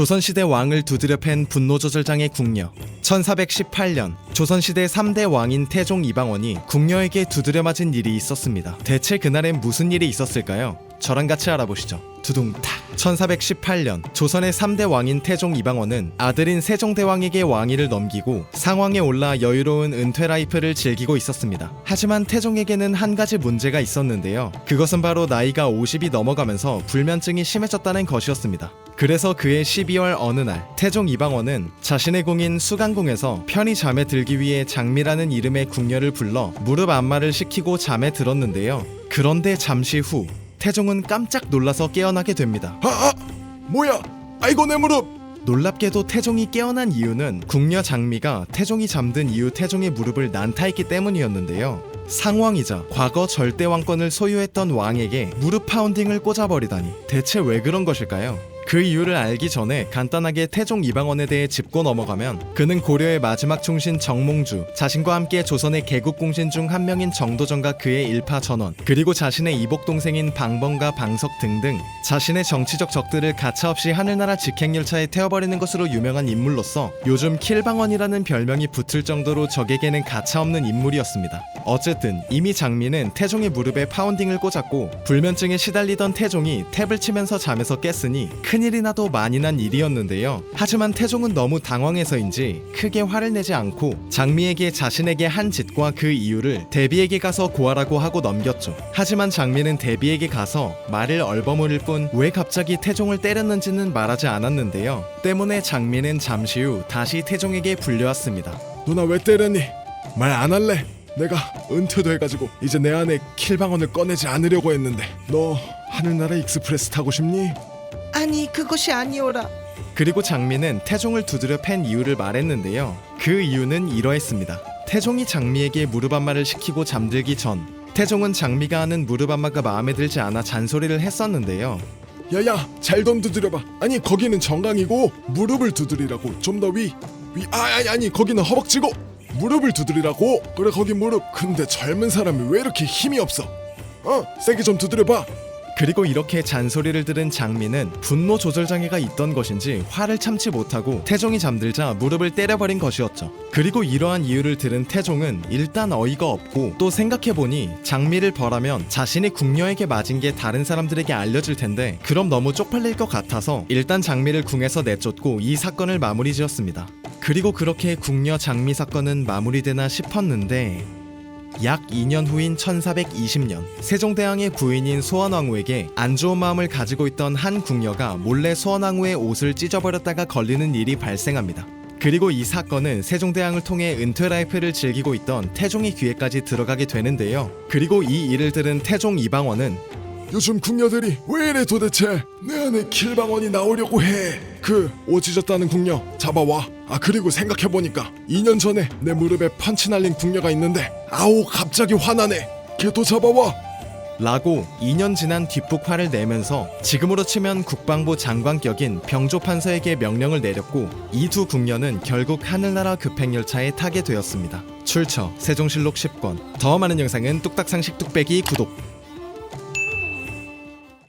조선시대 왕을 두드려 팬 분노조절장의 궁녀. 1418년 조선시대 3대 왕인 태종 이방원이 궁녀에게 두드려 맞은 일이 있었습니다. 대체 그날엔 무슨 일이 있었을까요? 저랑 같이 알아보시죠. 두둥탁 1418년 조선의 3대 왕인 태종 이방원은 아들인 세종대왕에게 왕위를 넘기고 상왕에 올라 여유로운 은퇴 라이프를 즐기고 있었습니다. 하지만 태종에게는 한 가지 문제가 있었는데요. 그것은 바로 나이가 50이 넘어가면서 불면증이 심해졌다는 것이었습니다. 그래서 그해 12월 어느 날 태종 이방원은 자신의 궁인 수강궁에서 편히 잠에 들기 위해 장미라는 이름의 궁녀를 불러 무릎 안마를 시키고 잠에 들었는데요. 그런데 잠시 후 태종은 깜짝 놀라서 깨어나게 됩니다. 아, 아 뭐야? 아이고 내 무릎. 놀랍게도 태종이 깨어난 이유는 궁녀 장미가 태종이 잠든 이후 태종의 무릎을 난타했기 때문이었는데요. 상왕이자 과거 절대 왕권을 소유했던 왕에게 무릎 파운딩을 꽂아버리다니 대체 왜 그런 것일까요? 그 이유를 알기 전에 간단하게 태종 이방원에 대해 짚고 넘어가면 그는 고려의 마지막 충신 정몽주, 자신과 함께 조선의 개국 공신 중 한 명인 정도전과 그의 일파 전원, 그리고 자신의 이복 동생인 방번과 방석 등등 자신의 정치적 적들을 가차없이 하늘나라 직행열차에 태워버리는 것으로 유명한 인물로서 요즘 킬방원이라는 별명이 붙을 정도로 적에게는 가차없는 인물이었습니다. 어쨌든 이미 장미는 태종의 무릎에 파운딩을 꽂았고 불면증에 시달리던 태종이 탭을 치면서 잠에서 깼으니 큰일이 나도 많이 난 일이었는데요. 하지만 태종은 너무 당황해서인지 크게 화를 내지 않고 장미에게 자신에게 한 짓과 그 이유를 대비에게 가서 고하라고 하고 넘겼죠. 하지만 장미는 대비에게 가서 말을 얼버무릴 뿐 왜 갑자기 태종을 때렸는지는 말하지 않았는데요. 때문에 장미는 잠시 후 다시 태종에게 불려왔습니다. 누나 왜 때렸니? 말 안 할래. 내가 은퇴도 해가지고 이제 내 안에 킬방언을 꺼내지 않으려고 했는데 너 하늘나라 익스프레스 타고 싶니? 아니 그것이 아니오라 그리고 장미는 태종을 두드려 팬 이유를 말했는데요. 그 이유는 이러했습니다. 태종이 장미에게 무릎 안마를 시키고 잠들기 전 태종은 장미가 하는 무릎 안마가 마음에 들지 않아 잔소리를 했었는데요. 야야 잘 좀 두드려봐. 아니 거기는 정강이고 무릎을 두드리라고 좀 더 위. 위 아, 아니 아니 거기는 허벅지고 무릎을 두드리라고. 그래 거기 무릎. 근데 젊은 사람이 왜 이렇게 힘이 없어? 어 세게 좀 두드려봐. 그리고 이렇게 잔소리를 들은 장미는 분노 조절 장애가 있던 것인지 화를 참지 못하고 태종이 잠들자 무릎을 때려버린 것이었죠. 그리고 이러한 이유를 들은 태종은 일단 어이가 없고 또 생각해보니 장미를 벌하면 자신이 궁녀에게 맞은 게 다른 사람들에게 알려질 텐데 그럼 너무 쪽팔릴 것 같아서 일단 장미를 궁에서 내쫓고 이 사건을 마무리 지었습니다. 그리고 그렇게 궁녀 장미 사건은 마무리되나 싶었는데 약 2년 후인 1420년 세종대왕의 부인인 소원왕후에게 안 좋은 마음을 가지고 있던 한 궁녀가 몰래 소원왕후의 옷을 찢어버렸다가 걸리는 일이 발생합니다. 그리고 이 사건은 세종대왕을 통해 은퇴 라이프를 즐기고 있던 태종의 귀에까지 들어가게 되는데요. 그리고 이 일을 들은 태종 이방원은 요즘 궁녀들이 왜 이래 도대체 내 안에 킬방언이 나오려고 해 그 오지졌다는 궁녀 잡아와 아 그리고 생각해보니까 2년 전에 내 무릎에 펀치 날린 궁녀가 있는데 아우 갑자기 화나네. 걔도 잡아와. 라고 2년 지난 뒷북 화를 내면서 지금으로 치면 국방부 장관격인 병조판서에게 명령을 내렸고 이두 궁녀는 결국 하늘나라 급행열차에 타게 되었습니다. 출처 세종실록 10권. 더 많은 영상은 뚝딱상식 뚝배기 구독